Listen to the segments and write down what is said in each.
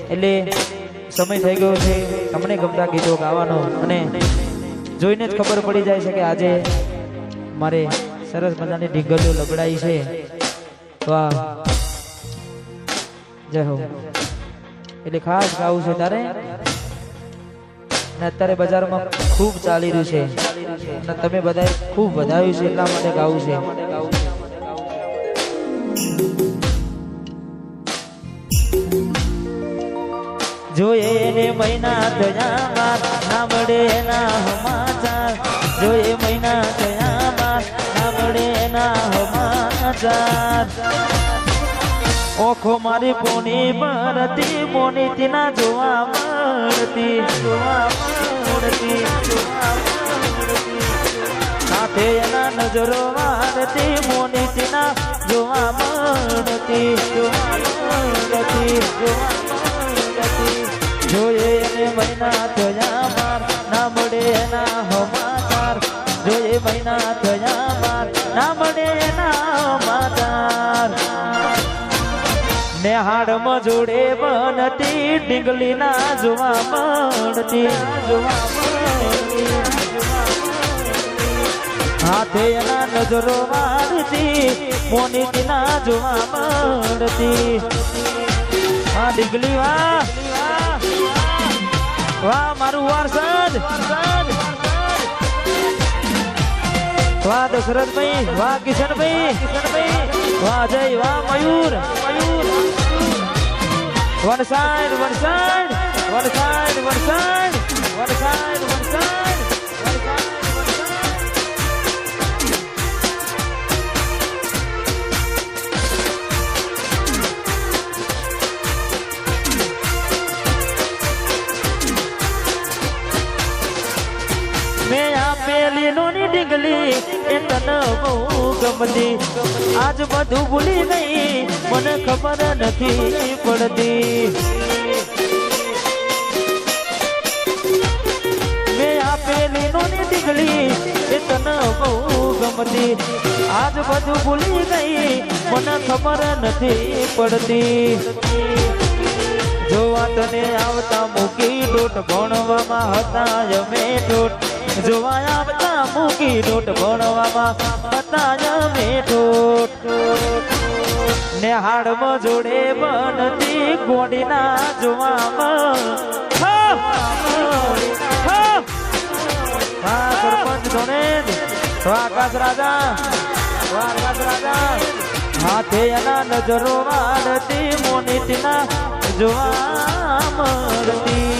એટલે સમય થઈ ગયો છે, તમને ગમતા ગીતો ગાવાનો અને જોઈને જ ખબર પડી જાય છે કે આજે મારે સરસ મજાની ઢીંગલીઓ લબડાઈ છે. વાહ. જય હો. એટલે ખાસ ગાવું છે તારે. ને અત્યારે બજારમાં ખૂબ ચાલી રહ્યું છે. અને તમે બધાએ ખૂબ વધાર્યું છે, એટલા માટે ગાવું છે. જોઈએ ને મહિના થયા બાદ ના મળે એના સમાચાર. જોઈએ મહિના થયા બાદ ના મળે એના સમાચાર. ઓખો મારી પોની પરતી મોની તીના જોવા મળતી. જોવા મળતી સાથે એના નજરો મારતી મોની તીના જોવા મળતી. જોવા મળતી જોવા નેહાડમાં જોડે બનતી ડીંગલી ના જોવા મળતી હાથે એના નજરો મારતી મોની ના જોવા મળતી હા, ડીંગલી વાહ વાહ, મારું વારસદ. વાહ, દશરથભાઈ, વાહ, કિશનભાઈ. કિશનભાઈ વાહ, જય મયુર મયુર. વરસાદ વરસાદ વરસાદ વરસાદ વરસાદ વરસાદ મેં આપેલી નોની ડીંગલી એ તને બહુ ગમતી. આજ બધું ભૂલી ગઈ મને ખબર નથી પડતી. મેં આપેલી નોની તને બહુ ગમતી. આજ બધું ભૂલી ગઈ મને ખબર નથી પડતી. જોવા તને આવતા મૂકી ડોટ ભણવામાં હતા અમે ડોટ જોવા આવતા મૂકી ડોટ ભણવામાં અમે ડોટ ને હાડમાં જોડે બનતી ગોડીના જોવામાં હા! આકાશ રાજા આકાશ રાજા હાથે એના નજરો વાળતી મોનીટના જોવા મળતી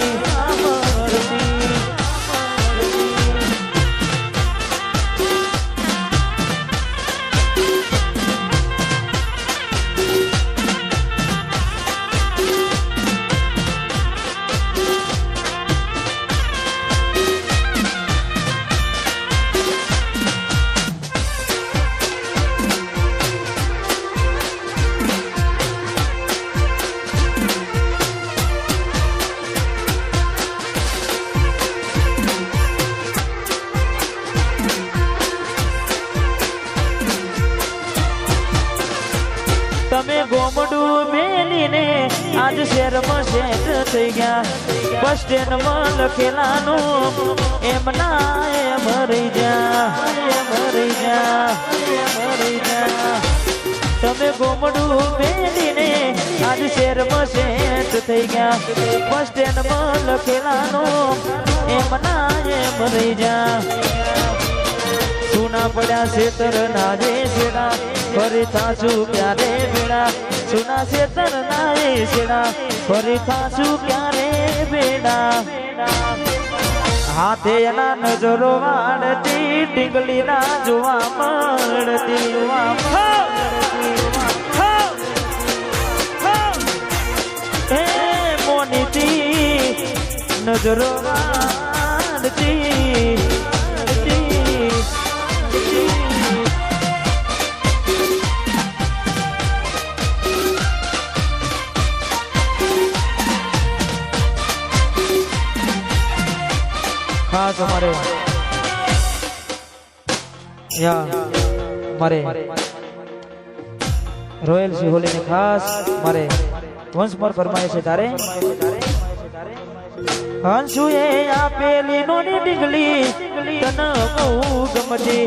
તમે ગોમડું મેલીને આજ શહેરમાં સેટ થઈ ગયા. બસ સ્ટેન્ડમાં લખેલાનું એમના એમ રહી જા એમ રહી જા એમ રહી જા. તમે ગોમડું મેલીને આજ શહેરમાં સેટ થઈ ગયા. બસ સ્ટેન્ડમાં લખેલાનું એમના એમ રહી જા. સુના પડ્યા શેતર ના જે છેડા ફરી થાશું ક્યારે બેડા સુના શેતર ના એ છેડા ફરી થાશું ક્યારે બેડા હાથે એના નજરો વાળતી ડીંગલી ના જોવા મળતી! મોનીતી નજરો વાળતી. મારે રોયલ સિહોલીને ખાસ મારે વંશ પર ફરમાય છે તારે હંસુએ આપેલી નોની ડીગલી તન બહુ ગમતી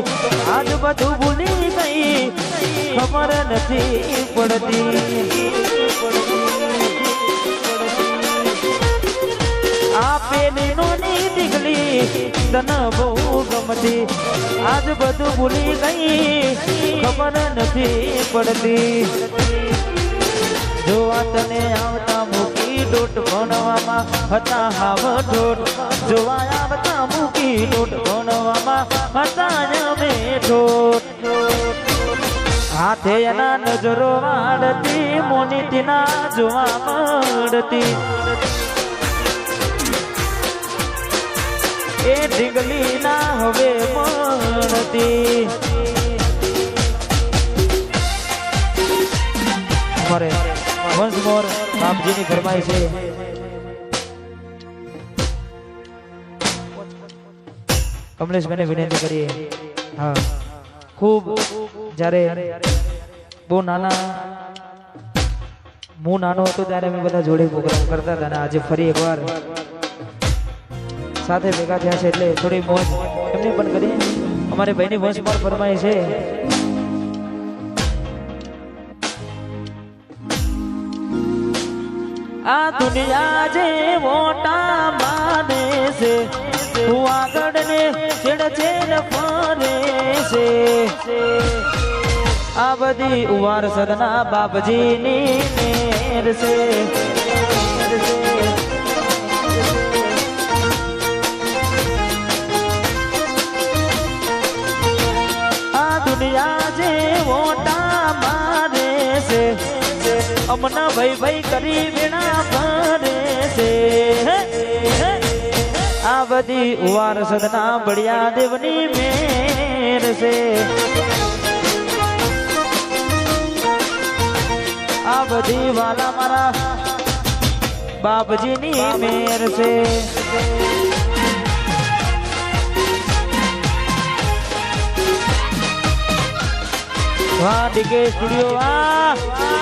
આજ બધું ભૂલી ગઈ ખબર નથી પડતી આપેલી નોની ડીગલી તને બહુ ગમતી. આજ બધું ભૂલી ગઈ, ખબર નથી પડતી. જોવા તને આવતા મૂકી ડોટ ભણવામાં, હતા હાવ ઠોટ જોવા આવતા મૂકી ડોટ ભણવામાં, હતા અમે ઠોટ હાથે એના નજરો વાળતી મોનીતીના જોવા મળતી. એ ઢીંગલી ના હવે મળતી. અમારે વંશ મોર બાપજીની ફરમાઈ છે. કમલેશભાઈને વિનંતી કરીએ. હા. ખૂબ જ્યારે બહુ નાના, હું નાનો હતો ત્યારે અમે બધા જોડે પ્રોગ્રામ કરતા હતા અને આજે ફરી એકવાર સાથે ભેગા થયા છે એટલે થોડી મોજ એમની પણ કરી અમારે ભાઈની મોજ પણ ફરમાય છે. આ દુનિયા જે મોટા માને છે, તું આગળ ને છેડ છેડ ફરે છે. આ બધી ઉવાર સદના બાપજીની મેર છે. અમના ભાઈ ભાઈ કરી વિના ભરે છે. આ બધી ઉવાર સદના બળિયા દેવની મેર છે. આ બધી વાલા મારા બાપજીની મેર છે. વાહ ડીકે સ્ટુડિયો વાહ